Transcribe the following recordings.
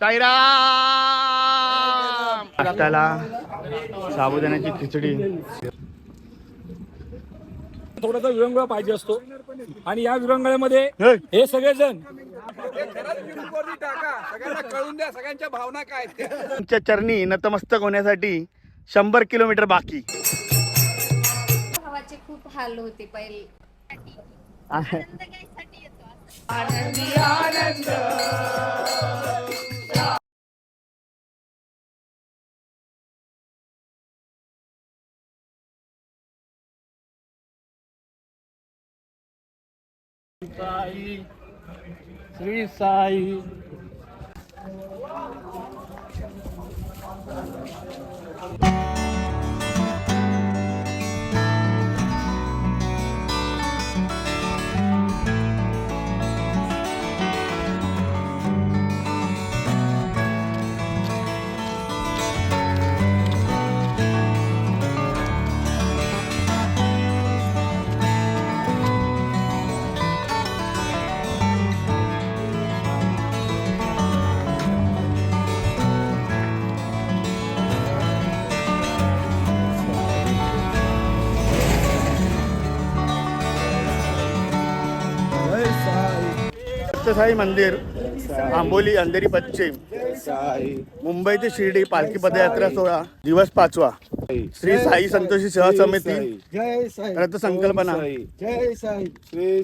साईराम! नाश्त्याला साबुदाण्याची खिचडी. थोडासा विरंगुळा पाहिजे असतो. आणि या विरंगुळ्यामध्ये हे. सगळेजण तुमच्या चरणी नतमस्तक होण्यासाठी शंभर किलोमीटर बाकी. भावाचे खूप हाल होते पहिले. आनंद घ्यायसाठी येतो Sri Sai. Sri Sai. Sai मंदिर आंबोली अंधेरी पश्चिम मुंबई ते शिर्डी पालखी पदयात्रा सोहळा दिवस पाचवा. श्री साई संतोषी सेवा समिती रथसंकल्पना.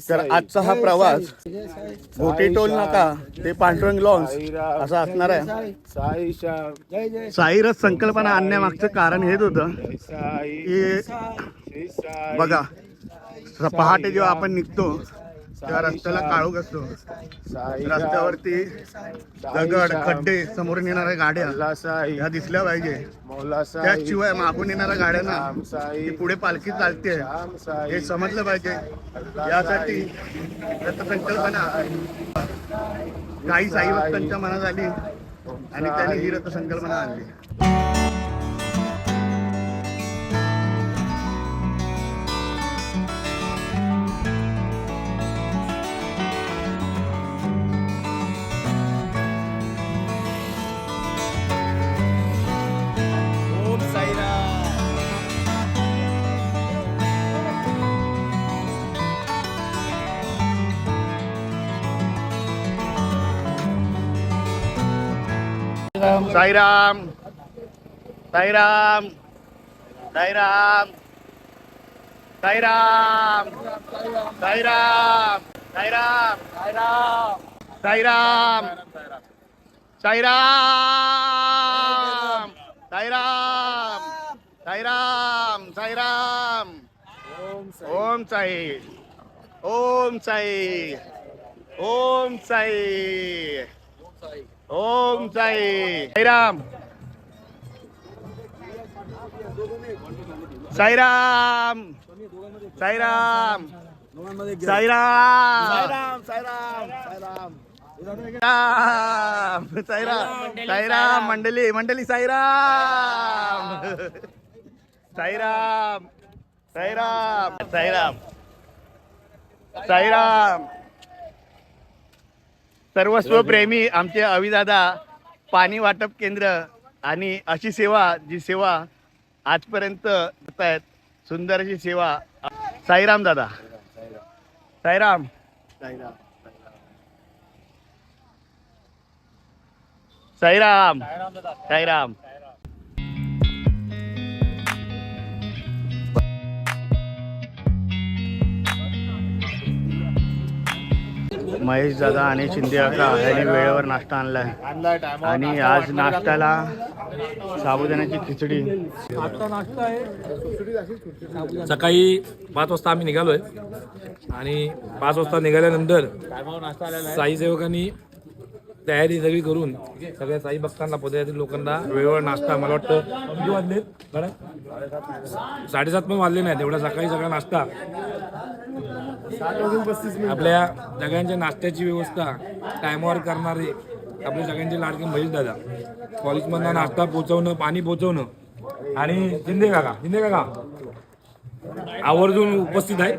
तर आजचा हा प्रवास घोटी टोल नाका ते पांडुरंग लॉन्स असा असणार आहे. साई रथ संकल्पना आणण्यामागचं कारण हेच होतं की बघा पहाटे जेव्हा आपण निघतो तेव्हा रस्त्याला काळोख असतो. रस्त्यावरती दगड खड्डे समोरून येणाऱ्या गाड्या ह्या दिसल्या पाहिजे. त्याशिवाय मागून येणाऱ्या गाड्यांना पुढे पालखी चालते हे समजलं पाहिजे. यासाठी रथसंकल्पना काही साई भक्तांच्या मनात आली आणि त्यांनी ही रथसंकल्पना आणली. साईराम साईराम साईराम साईराम साईराम साईराम साईराम साईराम साईराम साईराम साईराम ओम साई ओम साई ओम साई ओम साई ఓం సాయి. సాయిరామ్. సాయిరామ్. సాయిరామ్. సాయిరామ్. సాయిరామ్. సాయిరామ్. మండలి మండలి సాయిరామ్. సాయిరామ్. సాయిరామ్. సాయిరామ్. సాయిరామ్. सर्वस्व प्रेमी आमचे अविदादा पाणी वाटप केंद्र आणि अशी सेवा जी सेवा आजपर्यंत देत आहेत सुंदर अशी सेवा. साईराम दादा. साईराम साईराम. साईराम. साईराम. महेश दादा आणि शिंदे काका यांनी वेळेवर नाश्ता आणलाय आणि आज नाश्त्याला साबुदाण्याची खिचडी. सकाळी पाच वाजता आम्ही निघालोय. आणि पाच वाजता निघाल्यानंतर साई सेवकांनी तयारी सगळी करून सगळ्या साई भक्तांना पदयातील लोकांना वेळेवर नाश्ता मला वाटतं. किती वाजले? साडेसात पण वाजले नाहीत एवढा सकाळी सगळा नाश्ता. आपल्या सगळ्यांच्या नाश्त्याची व्यवस्था टायमावर करणारे आपले सगळ्यांचे लाडके महेश दादा. कॉलेजमधनं नाश्ता पोचवणं पाणी पोचवणं आणि शिंदे काका शिंदे काका. आवर्जून उपस्थित आहे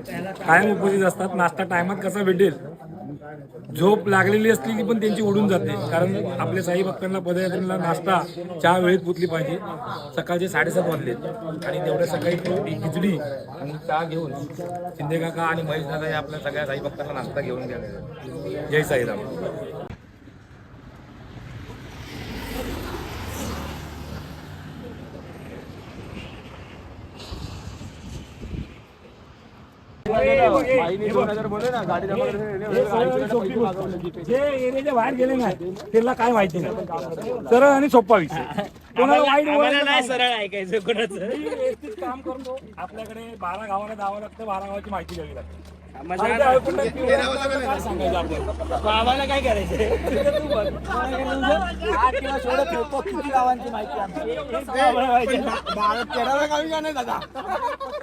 कायम उपस्थित असतात. नाश्ता टायमात कसा भेटेल? झोप लागलेली असली ती पण त्यांची उडून जाते. कारण आपल्या साई भक्तांना पदयात्रेला नाश्ता चहा वेळेत पुतली पाहिजे. सकाळचे साडेसात वाजले आणि तेवढ्या सकाळी ती खिचडी आणि चहा घेऊन शिंदे काका आणि महेश दादा हे आपल्या सगळ्या साई भक्तांना नाश्ता घेऊन गेले. जय साईराम. जे एरियाच्या बाहेर गेले नाही त्यांना काय माहिती नाही सरळ आणि सोपा विषय कोणाला वाईट बोलायचं नाही. सरळ ऐकायचं कोणाचं काम करतो आपल्याकडे बारा गावाला जावं लागतं बारा गावाची माहिती द्यावी लागते की काय करायचं आठ किलो सोडत ठेवतो किती गावांची माहिती आमची तेराव्या गावी का नाही दादा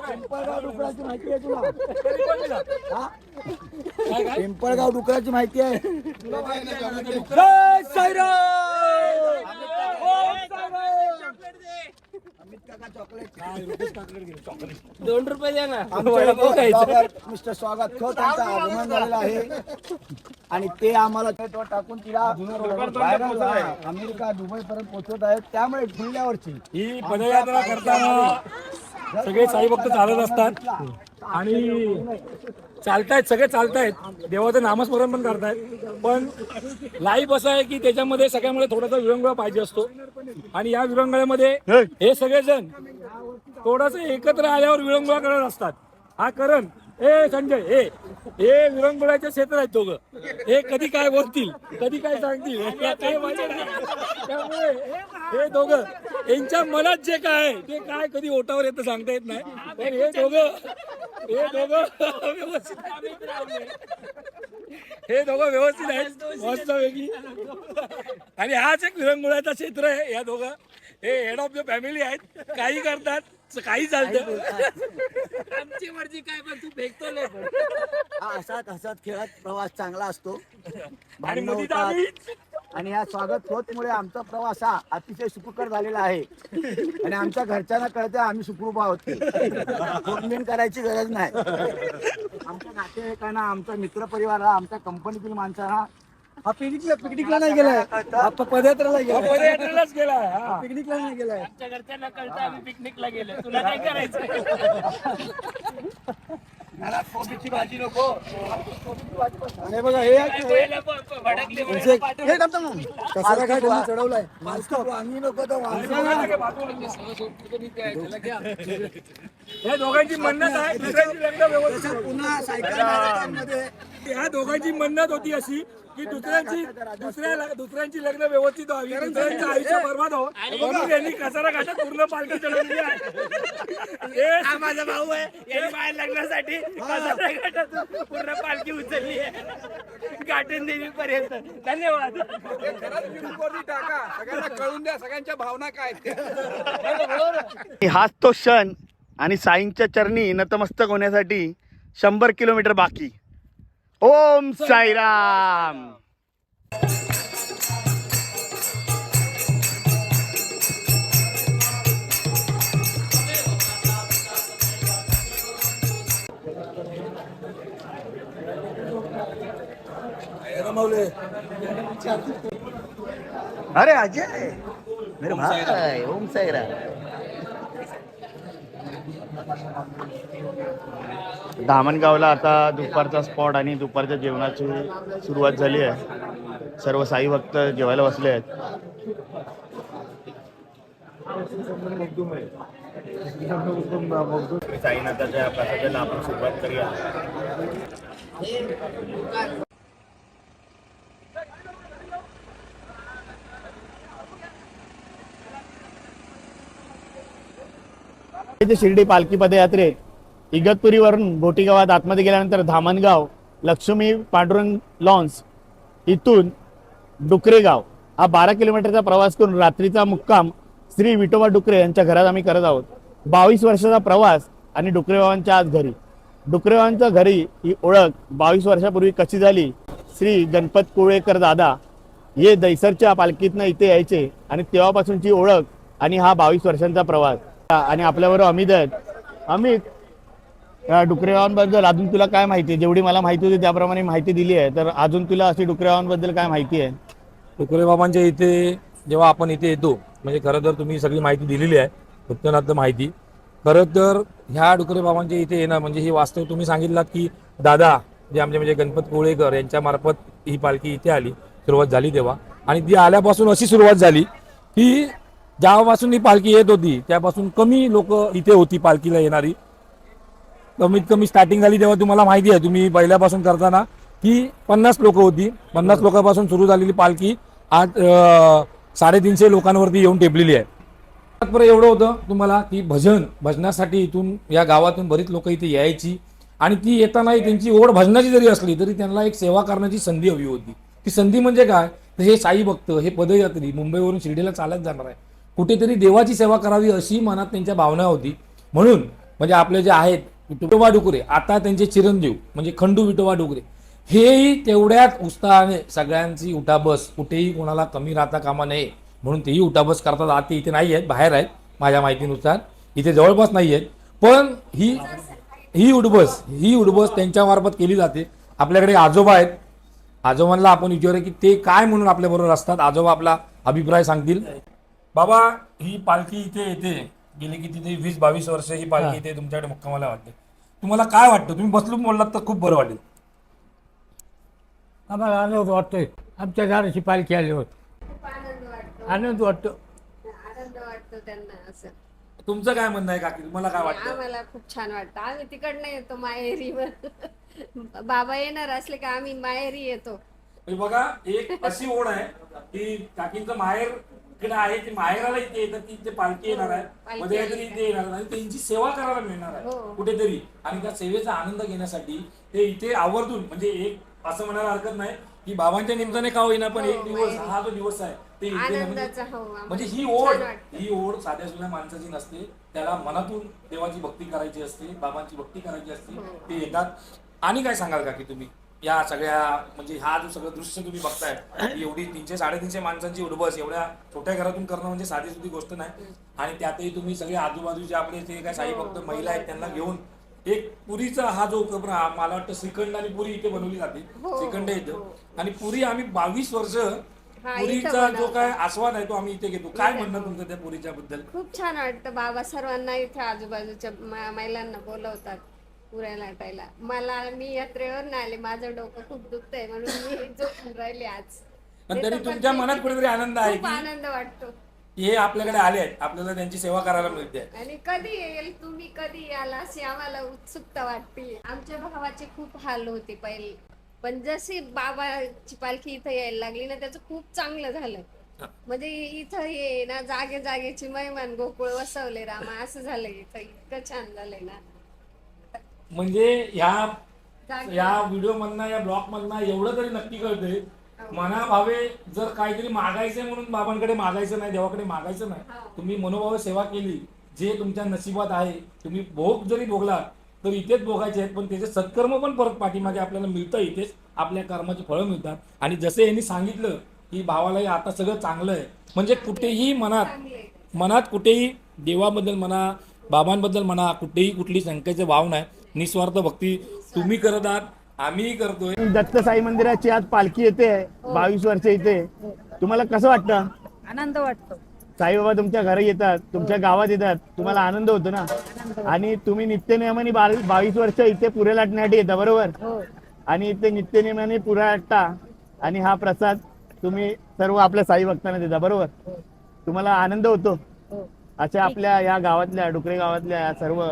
पिंपळगाव डुकराची माहिती आहे तुला. हा? पिंपळगाव डुकराची माहिती आहे. जय साईराम! ओम साईराम! अमित काका चॉकलेट दोन रुपये द्या ना. आमच्या इथे स्वागत, मिस्टर स्वागत. खो त्यांचं आगमन झालेलं आहे. आणि ते आम्हाला ते तो टाकून तिला बाहेर अमेरिका दुबई पर्यंत पोहोचवत आहेत. त्यामुळे जिल्ह्यावरची ही पदयात्रा करताना सगळे साई भक्त चालत असतात. आणि चालतायत सगळे चालतायत. देवाचं नामस्मरण पण करतायत. पण लाईव्ह असं आहे की त्याच्यामध्ये सगळ्यामध्ये थोडासा विरंगुळा पाहिजे असतो. आणि या विरंगुळ्यामध्ये हे. सगळेजण थोडस एकत्र आल्यावर विरंगुळा करत असतात. हा करण ए संजय हे हे विरंगुळ्याचे क्षेत्र आहेत दोघं. हे कधी काय बोलतील कधी काय सांगतील. त्यामुळे हे दोघं यांच्या मनात जे काय आहे ते काय कधी ओटावर येतं सांगता येत नाही. पण हे दोघं हे दोघं व्यवस्थित हे दोघं व्यवस्थित आहेत. मस्त वेगळी आणि हाच एक विरंगुळ्याचा क्षेत्र आहे या दोघं. हे हेड ऑफ द फॅमिली आहेत. काही करतात काही चालतं. आमची मर्जी काय पण तू फेकतो पण. हा हसत हसत खेळत प्रवास चांगला असतो. आणि भांडणं मध्ये होतात. आणि या स्वागत होतमुळे आमचा प्रवास हा अतिशय सुखकर झालेला आहे. आणि आमच्या घरच्यांना कळतं आम्ही सुखरूप आहोत फोनबिन करायची गरज नाही. आमच्या नातेवाईकांना आमचा मित्र परिवार हा आमच्या कंपनीतील माणसांना हा पिकनिकला पिकनिकला नाही गेलाय. हा पदयात्रेला गेलाय. पदयात्रेलाच गेला हा. पिकनिकला नाही गेलाय. आमच्या घरच्यांना कळतं आम्ही पिकनिकला गेलो तुला काय करायचं कोबीची भाजी नको आणि बघा हे हे. कसाला काय त्यांनी चढवलाय माणसं वांगी नको तर वांगी या दोघांची मन्नत आहे दुसऱ्यांची लग्न व्यवस्थित पुन्हा सायकल या दोघांची मन्नत होती अशी की दुसऱ्यांची दुसऱ्या दुसऱ्यांची लग्न व्यवस्थित व्हावी. दुसऱ्यांचं आयुष्य बर्बाद हो. म्हणून यांनी कसारा घाटात पूर्ण पालखी चढवली आहे. हे माझा भाऊ आहे. यांनी माझ्या लग्नासाठी कसारा पूर्ण पालखी उचलली आहे. गाठून देवी पर्यंत. धन्यवाद. आणि हाच तो क्षण आणि साईंच्या चरणी नतमस्तक होण्यासाठी शंभर किलोमीटर बाकी. ओम साईराम! अरे अजय! मेरे भाई। ओम साईराम। धामणगावला आता दुपारचा स्पॉट आणि दुपारच्या जेवणाची सुरुवात झाली आहे. सर्व साई भक्त जेवायला बसले आहेत. साईनाथाच्या प्रसादाला आपण सुरुवात करूया. जे शिर्डी पालखी पदयात्रे इगतपुरीवरून बोटी गावात आतमध्ये गेल्यानंतर धामणगाव लक्ष्मी पांडुरंग लॉन्स इथून डुकरेगाव. हा बारा किलोमीटरचा प्रवास करून रात्रीचा मुक्काम श्री विठोबा डुकरे यांच्या घरात आम्ही करत आहोत. बावीस वर्षाचा प्रवास आणि डुकरेबाबांच्या आज घरी. डुकरेबाबांच्या घरी ही ओळख बावीस वर्षापूर्वी कशी झाली? श्री गणपत कुळेकर दादा हे दैसरच्या पालखीतनं इथे यायचे आणि तेव्हापासूनची ओळख आणि हा बावीस वर्षांचा प्रवास. आणि आपल्याबरोबर अमित आहेत. अमित या डुकरेवांबद्दल अजून तुला काय माहिती आहे? जेवढी मला माहिती होती त्याप्रमाणे माहिती दिली आहे. तर अजून तुला अशी डुकरेवांबद्दल काय माहिती आहे? डुकरेबाबांच्या इथे जेव्हा आपण इथे येतो म्हणजे खरं तर तुम्ही सगळी माहिती दिलेली आहे भक्तनाथ माहिती. खरं तर ह्या डुकरेबाबांच्या इथे येणं म्हणजे हे वास्तव तुम्ही सांगितलात की दादा जे आमचे म्हणजे गणपत कोळेकर यांच्यामार्फत ही पालखी इथे आली सुरुवात झाली तेव्हा. आणि ती आल्यापासून अशी सुरुवात झाली की जेव्हापासून ही पालखी येत होती त्यापासून कमी लोक इथे होती पालखीला येणारी. कमीत कमी स्टार्टिंग झाली तेव्हा तुम्हाला माहिती आहे तुम्ही पहिल्यापासून करताना की पन्नास लोक होती. पन्नास लोकांपासून सुरू झालेली पालखी आज साडेतीनशे लोकांवरती येऊन टेपलेली आहे. तात्पर्य एवढं होतं तुम्हाला की भजन भजनासाठी इथून या गावातून बरीच लोक इथे यायची आणि ती येतानाही त्यांची ओढ भजनाची जरी असली तरी त्यांना एक सेवा करण्याची संधी हवी होती. ती संधी म्हणजे काय? तर हे साई भक्त हे पदयात्री मुंबईवरून शिर्डीला चालत जाणार आहे. कुठेतरी देवाची सेवा करावी अशी मनात त्यांच्या भावना होती. म्हणून म्हणजे आपले जे आहेत विठोबा डुकरे आता त्यांचे चिरंजीव म्हणजे खंडू विठोबा डुकरे हेही तेवढ्याच उत्साहाने सगळ्यांची उठाबस कुठेही कोणाला कमी राहता कामा नये म्हणून तेही उठाबस करतात. आता इथे नाही आहेत बाहेर आहेत माझ्या माहितीनुसार. इथे जवळपास नाही आहेत. पण ही ही उडबस ही उडबस त्यांच्या मार्फत केली जाते. आपल्याकडे आजोबा आहेत. आजोबांना आपण विचारूया की ते काय म्हणून आपल्याबरोबर असतात? आजोबा आपला अभिप्राय सांगतील. बाबा ही पालखी इथे येते. गेली की तिथे वीस बावीस वर्ष ही पालखी इथे तुमच्याकडे मुक्कामाला वाटते तुम्हाला काय वाटतं? तुम्ही बसलून बोललात तर खूप बरं वाटेल. आम्हाला आनंद वाटतोय. आमच्या दाराची पालखी आली होत. खूप आनंद वाटतो. आनंद वाटतो आनंद वाटतो त्यांना असं. तुमचं काय म्हणणं आहे काकी तुम्हाला काय वाटतं? आम्हाला खूप छान वाटतं. आम्ही तिकडनं येतो माहेरीवर. बाबा येणार असले का आम्ही माहेरी येतो. म्हणजे बघा एक अशी ओढ आहे की काकींचं माहेर इकडे आहे ती माहेराला इथे येतात ती इथे पालखी येणार आहे मध्ये काहीतरी इथे येणार आहे आणि त्यांची सेवा करायला मिळणार आहे हो. कुठेतरी आणि त्या सेवेचा आनंद घेण्यासाठी ते इथे आवर्जून म्हणजे एक असं म्हणायला हरकत नाही की बाबांच्या निमित्ताने का होईना पण हो, एक दिवस. हा जो दिवस आहे ते इथे म्हणजे- हो म्हणजे ही ओढ. ही ओढ साध्या सुद्धा माणसाची नसते त्याला मनातून देवाची भक्ती करायची असते बाबांची भक्ती करायची असते हो. ते येतात आणि काय सांगाल का की तुम्ही या सगळ्या म्हणजे हा जो सगळं दृश्य तुम्ही बघताय ही एवढी तीनशे साडेतीनशे माणसांची उडबस एवढ्या छोट्या घरातून करणं म्हणजे साधी सुधी गोष्ट नाही. आणि त्यातही तुम्ही सगळे आजूबाजूचे आपले ते काय साई भक्त महिला आहेत त्यांना घेऊन एक पुरीचा हा जो उपक्रम हा मला वाटतं श्रीखंड आणि पुरी इथे बनवली जाते. हो, श्रीखंड हो. येतं आणि पुरी आम्ही बावीस वर्ष हा, इथं पुरीचा जो. काय आस्वाद आहे तो आम्ही इथे घेतो. काय म्हणणं तुमचं त्या पुरीच्या बद्दल खूप छान वाटतं बाबा सर्वांना इथे आजूबाजूच्या महिलांना बोलवतात. पुऱ्या लाटायला. मला मी यात्रेवर आले माझं डोकं खूप दुखतंय म्हणून मी झोपून राहिले आज. पण तरी नाही तुमच्या मनात कुठेतरी आनंद आहे खूप की आनंद वाटतो. हे आपल्याकडे आले आहेत. आपल्याला त्यांची सेवा करायला मिळते. आणि कधी येईल तुम्ही कधी याल अशी आम्हाला उत्सुकता वाटते. आमच्या भावाचे खूप हाल होते पहिले. पण जशी बाबाची पालखी इथं यायला लागली ना त्याचं खूप चांगलं झालं. म्हणजे इथं ये ना जागे जागेची महिमान गोकुळ वसवले रामा असं झालंय इथं. इतकं छान झालंय ना. म्हणजे ह्या या व्हिडिओ मधनं या ब्लॉग मधनं एवढं तरी नक्की कळतंय. मना भावे जर काहीतरी मागायचंय म्हणून बाबांकडे मागायचं नाही देवाकडे मागायचं नाही तुम्ही मनोभावे सेवा केली जे तुमच्या नशिबात आहे तुम्ही भोग जरी भोगला तर इथेच भोगायचे आहेत पण त्याचे सत्कर्म पण परत पाठीमागे आपल्याला मिळतं इथेच आपल्या कर्माची फळं मिळतात. आणि जसे यांनी सांगितलं की भावालाही आता सगळं चांगलं आहे. म्हणजे कुठेही मनात मनात कुठेही देवाबद्दल म्हणा बाबांबद्दल म्हणा कुठेही कुठली शंकेचे भाव नाही. निस्वार्थ भक्ती तुम्ही करत आहात आम्हीही करतोय. दत्त साई मंदिराची आज पालखी येते बावीस वर्ष इथे. तुम्हाला कसं वाटतं? आनंद वाटतो. साईबाबा तुमच्या घरी येतात तुमच्या गावात येतात तुम्हाला आनंद होतो ना? आणि तुम्ही नित्यनियमाने बावीस बावीस वर्ष इथे पुरे लाटण्यासाठी येता बरोबर? हो. आणि इथे नित्यनियमाने पुरा लाटता आणि हा प्रसाद तुम्ही सर्व आपल्या साई भक्तांना देता बरोबर? तुम्हाला आनंद होतो. हो. अशा आपल्या या गावातल्या डुकरे गावातल्या सर्व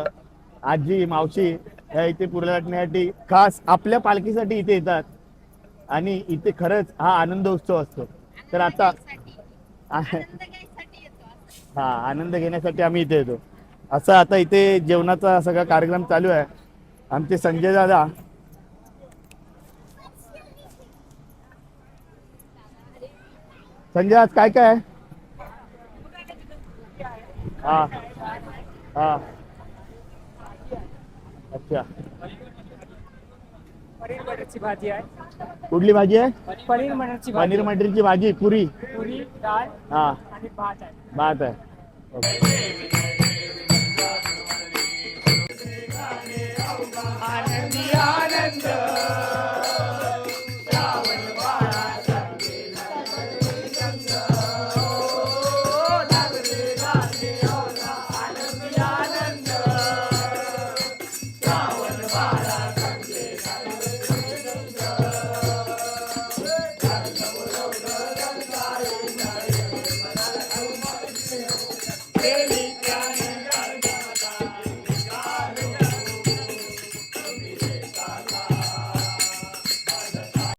आजी मावशी ह्या इथे पुरे लाटण्यासाठी खास आपल्या पालखीसाठी इथे येतात. आणि इथे खरंच हा आनंद उत्सव असतो. तर आता हा आनंद घेण्यासाठी आम्ही इथे येतो. असं आता इथे जेवणाचा सगळा कार्यक्रम चालू आहे. आमचे संजय दादा. संजय आज काय काय हा हा. अच्छा. पनीर मटरची भाजी आहे. कुठली भाजी आहे? पनीर मटरची पनीर मटरीची भाजी पुरी. पुरी डाळ हा. आणि भात आहे. भात आहे. ओके. दर्शन